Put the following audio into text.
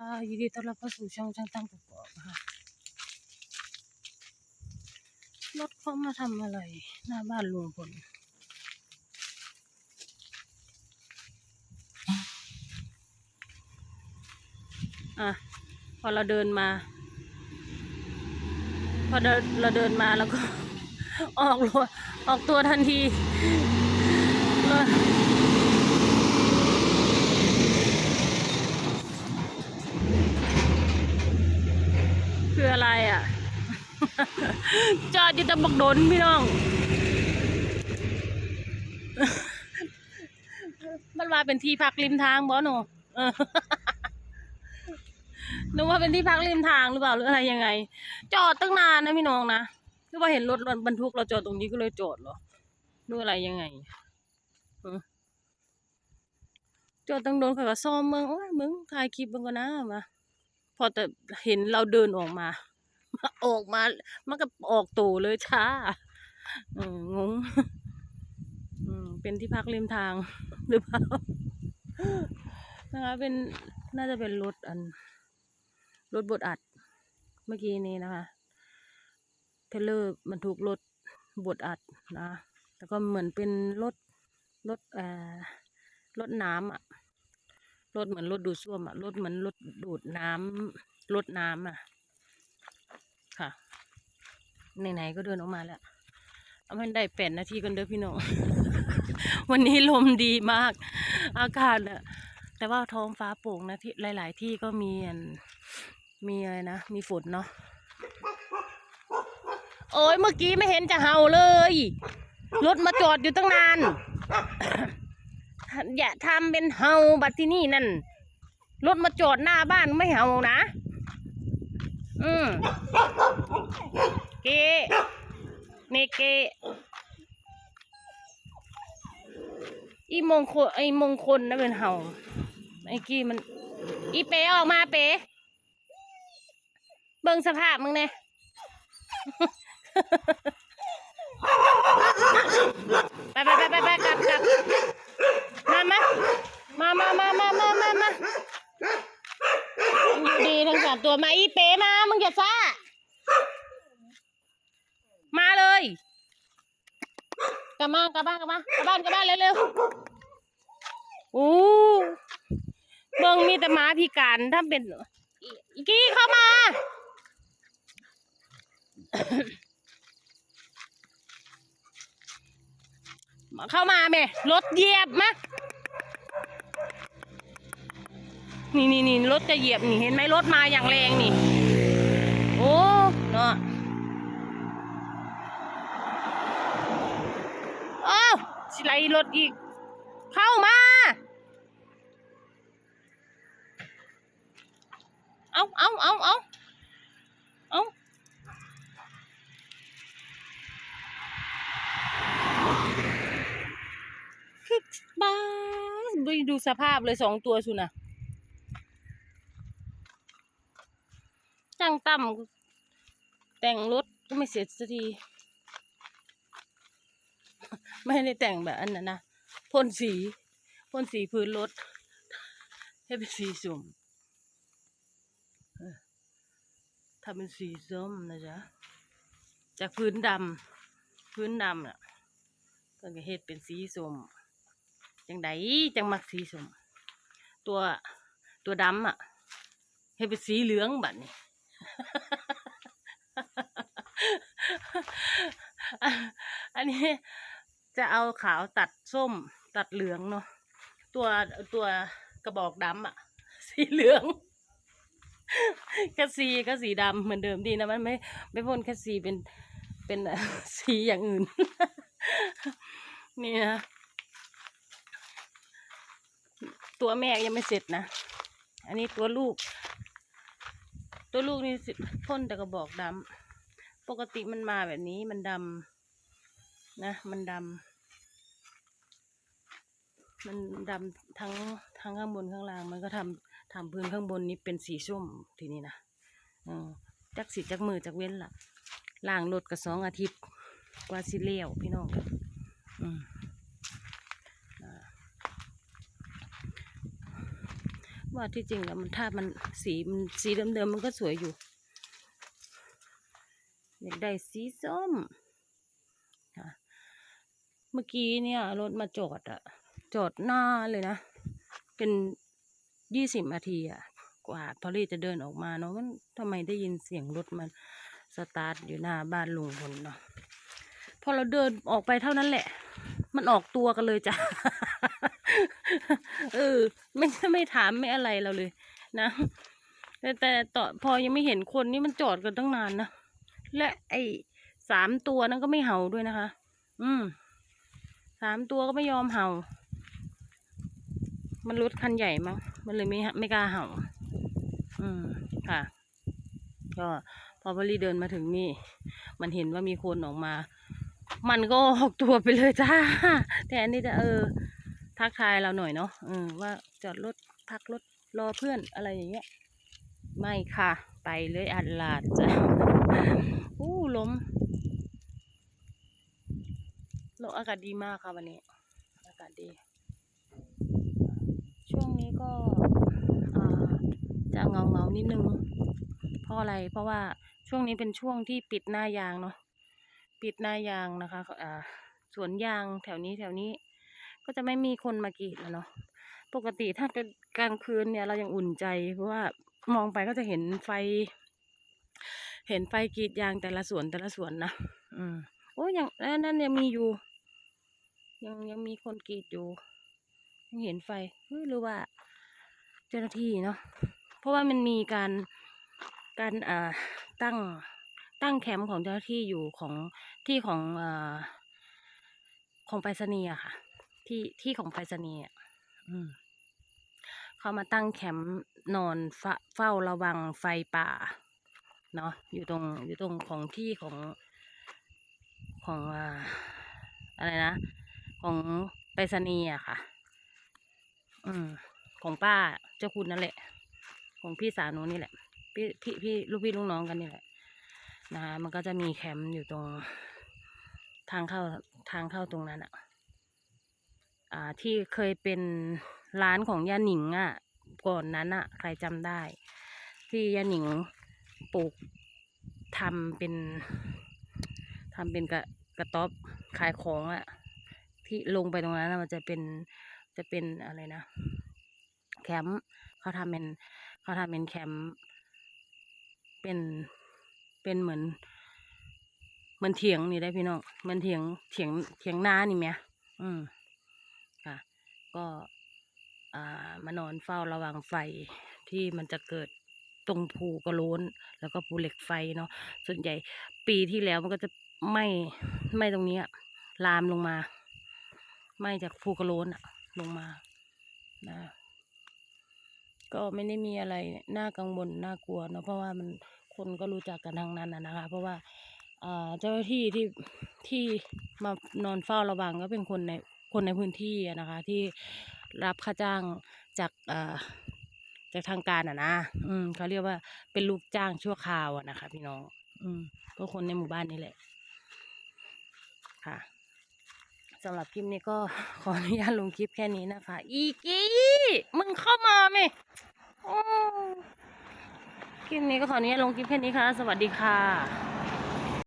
อ่ายินดีต้อนรับเข้าสู่ช่องช่างตั้งกกอกนะคะรถเขามาทำอะไร หน้าบ้านลุงพลอะ พอเราเดินมา พอเดินเราเดินมาแล้วก็ ออกรถออกตัวทันทีเลย คื ไรอะ จอดอยู่ตะบักโดนพี่น้อง มันว่าเป็นที่พักริมทางบ่หนูนึกว่าเป็นที่พักริมทางหรือเปล่าหรืออะไรยังไง จอดตั้งนานนะพี่น้องนะหรือว่าเห็นรถบรรทุกเราจอดตรงนี้ก็เลยจอดเหรอหรืออะไรยังไงจอดตั้งโดนเขาก็ซ่อมเมืองโอ้ยมึงถ่ายคลิปมันก็นะมาพอแต่เห็นเราเดินออกมา ออกมา มันก็ออกตู่เลยช้าเอองงอืมเป็นที่พักริมทางหรือเปล่านะคะเป็นน่าจะเป็นรถอันรถบดอัด เมื่อกี้นี้นะคะเทเลอร์บรรทุกรถบดอัดนะแล้วก็เหมือนเป็นรถรถเอ่อรถน้ำอะรถเหมือนรถดูดซ่วมอะรถเหมือนรถดูดน้ำรถน้ำอะ ค่ะไหนๆก็เดินออกมาแล้วเอามันได้แปดนาทีกันเด้อพี่น้อง วันนี้ลมดีมาก อากาศอะแต่ว่าท้องฟ้าโปร่งนะที่หลาย ๆ ที่ก็มีอันมีอะไรนะ มีฝนเนาะ โอ้ยเมื่อกี้ไม่เห็นจะเห่าเลย รถมาจอดอยู่ตั้งนาน อย่าทำเป็นเห่าบัดที่นี่นั่น รถมาจอดหน้าบ้านไม่เห่านะ อืมเกเนเกอีมงคลไอมงคลนะเป็นเห่าไอ้กี้มัน อีเป๋ออกมาเป๋เบิ่งสภาพมึงเนี่ยไปไปไปไปไปกลับกลับมามามามามามามามา สามตัวมาอีเป๋มา มึงอย่าซ่า มาเลย กลับมากลับบ้านกลับมากลับบ้านกลับบ้านเร็วๆโอ้เบิ่งมีแต่หมาพิการถ้าเป็นอีกี้เข้ามามาเข้ามาแม่รถเหยียบมา นี่นี่นี่รถจะเหยียบนี่เห็นไหมรถมาอย่างแรงนี่ โอ้เนาะเอ้สิไลรถอีก เข้ามา เอาเอาเอาเอาเอาคือบ้าไปดูสภาพเลยสองตัวสุนะ จังต่ำแต่งรถก็ไม่เสร็จสักที ไม่ได้แต่งแบบอันนั้นนะพ่นสีพ่นสีพื้นรถ ให้เป็นสีสุ่มทำเป็นสีส้มนะจ๊ะ จากพื้นดำพื้นดำน่ะก็จะเฮ็ดเป็นสีส้มจังไดจังมักสีส้มตัวตัวดำอะเฮ็ดเป็นสีเหลืองแบัดนี้ อันนี้จะเอาขาวตัดส้มตัดเหลืองเนาะตัวตัวกระบอกดำอะสีเหลืองแค่สีก็สีดำเหมือนเดิมดีนะมันไม่ไม่พ่นแค่สีเป็นเป็นสีอย่างอื่น นี่นะตัวแม่ยังไม่เสร็จนะ อันนี้ตัวลูก ตัวลูกนี่สิพ่นแต่กระบอกดำ ปกติมันมาแบบนี้มันดำนะ มันดำ มันดำทั้งทั้งข้างบนข้างล่าง มันก็ทำทำพื้นข้างบนนี้เป็นสีส้มทีนี้นะอืมจักสีจักมือจักเว้นละล่างรถกับสองอาทิตย์กว่าสิเลี้ยวพี่น้องอืมอ่า ว่าที่จริงแล้วมันถ้ามันสีมันสีเดิมๆมันก็สวยอยู่อยากได้สีส้มเมื่อกี้เนี่ยรถมาจอดอะจอดหน้าเลยนะ เป็นยี่สิบนาทีอะกว่าพอลี่จะเดินออกมาเนาะมันทำไมได้ยินเสียงรถมันสตาร์ทอยู่หน้าบ้านลุงพลเนาะพอเราเดินออกไปเท่านั้นแหละ มันออกตัวกันเลยจ้ะ เออ ไม่ไม่ถามไม่อะไรเราเลย นะ แต่แต่ต่อพอยังไม่เห็นคนนี่มันจอดกันตั้งนานนะ และไอ้สามตัวนั้นก็ไม่เห่าด้วยนะคะ อืม สามตัวก็ไม่ยอมเห่า มันรถคันใหญ่มั้ง มันเลยไม่ไม่กล้าเห่า อืม ค่ะ ก็พอพอลีเดินมาถึงนี่ มันเห็นว่ามีคนออกมา มันก็ออกตัวไปเลยจ้าแทนที่จะเออ ทักทายเราหน่อยเนาะเออว่าจอดรถพักรถรอเพื่อนอะไรอย่างเงี้ย ไม่ค่ะ ไปเลยอัดลาดจ้ะอู้ลมลมอากาศดีมากค่ะวันนี้ อากาศดี ช่วงนี้ก็จะเงาเงานิดนึง เพราะอะไร เพราะว่าช่วงนี้เป็นช่วงที่ปิดหน้ายางเนาะ ปิดหน้ายางนะคะอ่าสวนยางแถวนี้แถวนี้ ก็จะไม่มีคนมากรีดแล้วเนาะปกติถ้ากลางคืนเนี่ยเรายังอุ่นใจ เพราะว่ามองไปก็จะเห็นไฟ เห็นไฟกรีดยางแต่ละสวนแต่ละสวนนะอืมโอ้ยังนั่นยังมีอยู่ ยังยังมีคนกรีดอยู่ยังเห็นไฟหรือว่า เจ้าหน้าที่เนาะเพราะว่ามันมีการการอ่าตั้ง ตั้งแคมป์ของเจ้าหน้าที่อยู่ของที่ของอ่าของไปรษณีย์อะค่ะ ที่ที่ของไปรษณีย์อืมเขามาตั้งแคมป์นอนเฝ้าเฝ้าระวังไฟป่า เนาะอยู่ตรงอยู่ตรงของที่ของของอ่าอะไรนะ ของไปรษณีย์อะค่ะ อืม ของป้าเจ้าคุณนั่นแหละ ของพี่สาวหนูนี่แหละ พี่พี่พี่ลูกพี่ลูกน้องกันนี่แหละ นะคะมันก็จะมีแคมป์อยู่ตรงทางเข้าทางเข้าตรงนั้นอะอ่าที่เคยเป็นร้านของย่าหนิงอะก่อนนั้นอะใครจำได้ ที่ย่าหนิงปลูกทำเป็นทำเป็นกระกระต๊อบขายของอะที่ลงไปตรงนั้นอะมันจะเป็นจะเป็นอะไรนะ แคมป์เขาทำเป็นเขาทำเป็นแคมป์เป็น เป็นเหมือน เหมือนเถียงนี่ได้พี่น้องเหมือนเถียงเถียงเถียงนานี่ไหมอืมค่ะ ก็อ่ามานอนเฝ้าระวังไฟที่มันจะเกิดตรงภูกระโลนแล้วก็ภูเหล็กไฟเนาะส่วนใหญ่ปีที่แล้วมันก็จะไม้ไม้ตรงนี้ลามลงมา ไม้จากภูกระโลนอะลงมานะก็ไม่ได้มีอะไรน่ากังวลน่ากลัวเนอะเพราะว่ามัน คนก็รู้จักกันทั้งนั้นนะนะคะ เพราะว่าเจ้าหน้าที่ที่ที่มานอนเฝ้าระวังก็เป็นคนในคนในพื้นที่นะคะ ที่รับค่าจ้างจากจากทางการอะนะอืมเขาเรียกว่าเป็นลูกจ้างชั่วคราวอะนะคะ พี่น้องอืมก็คนในหมู่บ้านนี่แหละ ค่ะสำหรับคลิปนี้ก็ขออนุญาตลงคลิปแค่นี้นะคะ อีกี้มึงเข้ามาไหมโอ้ คลิปนี้ก็ขออนุญาตลงคลิปแค่นี้ค่ะ สวัสดีค่ะ